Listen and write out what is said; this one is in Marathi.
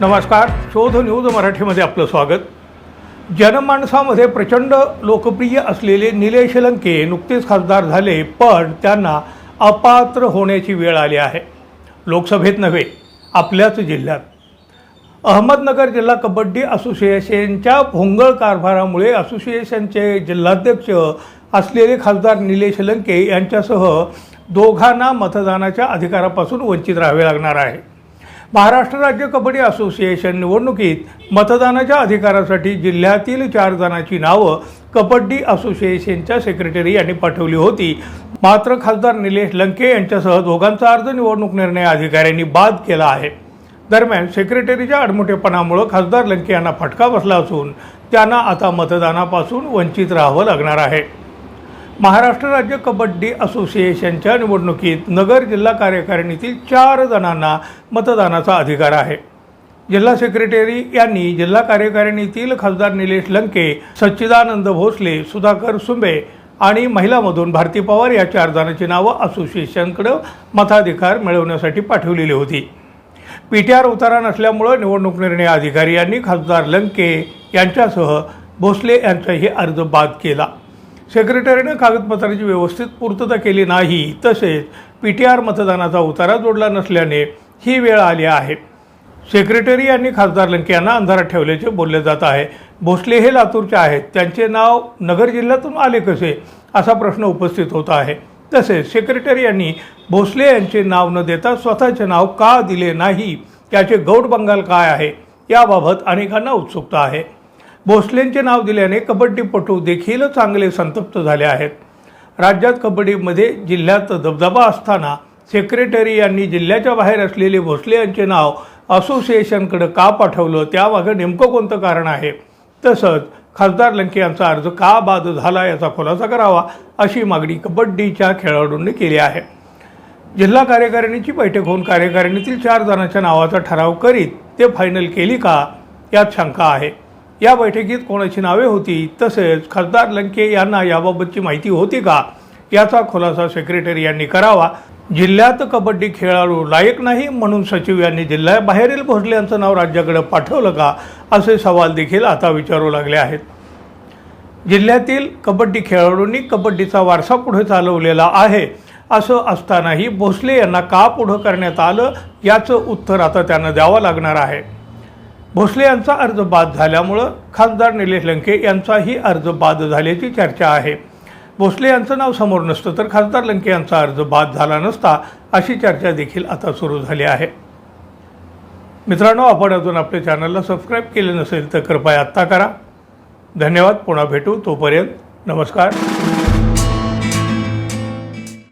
नमस्कार. शोध न्यूज मराठीमध्ये आपलं स्वागत. जनमानसामध्ये प्रचंड लोकप्रिय असलेले निलेश लंके नुकतेच खासदार झाले पण त्यांना अपात्र होण्याची वेळ आली आहे. लोकसभेत नव्हे आपल्याच जिल्ह्यात. अहमदनगर जिल्हा कबड्डी असोसिएशनच्या भोंगळ कारभारामुळे असोसिएशनचे जिल्हाध्यक्ष असलेले खासदार निलेश लंके यांच्यासह दोघांना मतदानाच्या अधिकारापासून वंचित राहावे लागणार आहे. महाराष्ट्र राज्य कबड्डी असोसिएशन निवडणुकीत मतदानाच्या अधिकारासाठी जिल्ह्यातील चार जणांची नावं कबड्डी असोसिएशनच्या सेक्रेटरी यांनी पाठवली होती. मात्र खासदार निलेश लंके यांच्यासह दोघांचा अर्ज निवडणूक निर्णय अधिकाऱ्यांनी बाद केला आहे. दरम्यान सेक्रेटरीच्या अडमुटेपणामुळे खासदार लंके यांना फटका बसला असून त्यांना आता मतदानापासून वंचित राहावं लागणार आहे. महाराष्ट्र राज्य कबड्डी असोसिएशनच्या निवडणुकीत नगर जिल्हा कार्यकारिणीतील चार जणांना मतदानाचा अधिकार आहे. जिल्हा सेक्रेटरी यांनी जिल्हा कार्यकारिणीतील खासदार निलेश लंके सच्चिदानंद भोसले सुधाकर सुंबे आणि महिलामधून भारती पवार या चार जणांची नावं असोसिएशनकडं मताधिकार मिळवण्यासाठी पाठवलेली होती. पी टी आर उतारा नसल्यामुळं निवडणूक निर्णय अधिकारी यांनी खासदार लंके यांच्यासह भोसले यांचाही अर्ज बाद केला. सेक्रेटरीनं कागदपत्राची व्यवस्थित पूर्तता केली नाही तसेच पी टी आर मतदानाचा उतारा जोडला नसल्याने ही वेळ आली आहे. सेक्रेटरी यांनी खासदार लंके यांना अंधारात ठेवल्याचे बोलले जात आहे. भोसले हे लातूरचे आहेत. त्यांचे नाव नगर जिल्ह्यातून आले कसे असा प्रश्न उपस्थित होत आहे. तसेच सेक्रेटरी यांनी भोसले यांचे नाव न देता स्वतःचे नाव का दिले नाही त्याचे गौड बंगाल काय आहे याबाबत अनेकांना उत्सुकता आहे. भोसलेंचे नाव दिल्याने कबड्डीपटू देखील चांगले संतप्त झाले आहेत. राज्यात कबड्डीमध्ये जिल्ह्यात दबदबा असताना सेक्रेटरी यांनी जिल्ह्याच्या बाहेर असलेले भोसले यांचे नाव असोसिएशनकडे का पाठवलं? त्यामागं नेमकं कोणतं कारण आहे? तसंच खासदार लंके यांचा अर्ज का बाद झाला याचा खुलासा करावा अशी मागणी कबड्डीच्या खेळाडूंनी केली आहे. जिल्हा कार्यकारिणीची बैठक होऊन कार्यकारिणीतील चार जणांच्या नावाचा ठराव करीत ते फायनल केली का? यात शंका आहे. या बैठकीत कोणाची नावे होती? तसेच खासदार लंके यांना याबाबतची माहिती होती का? याचा खुलासा सेक्रेटरी यांनी करावा. जिल्ह्यात कबड्डी खेळाडू लायक नाही म्हणून सचिव यांनी जिल्ह्याबाहेरील भोसले यांचं नाव राज्याकडे पाठवलं का? असे सवाल देखील आता विचारू लागले आहेत. जिल्ह्यातील कबड्डी खेळाडूंनी कबड्डीचा वारसा पुढे चालवलेला आहे. असं असतानाही भोसले यांना का पुढं करण्यात आलं? याचं उत्तर आता त्यांना द्यावं लागणार आहे. भोसले यांचा अर्ज बाद झाल्यामुळं खासदार निलेश लंके यांचाही अर्ज बाद झाल्याची चर्चा आहे. भोसले यांचं नाव समोर नसतं तर खासदार लंके यांचा अर्ज बाद झाला नसता अशी चर्चा देखील आता सुरू झाली आहे. मित्रांनो आपण अजून आपल्या चॅनलला सबस्क्राईब केले नसेल तर कृपया आत्ता करा. धन्यवाद पुन्हा भेटू तोपर्यंत नमस्कार.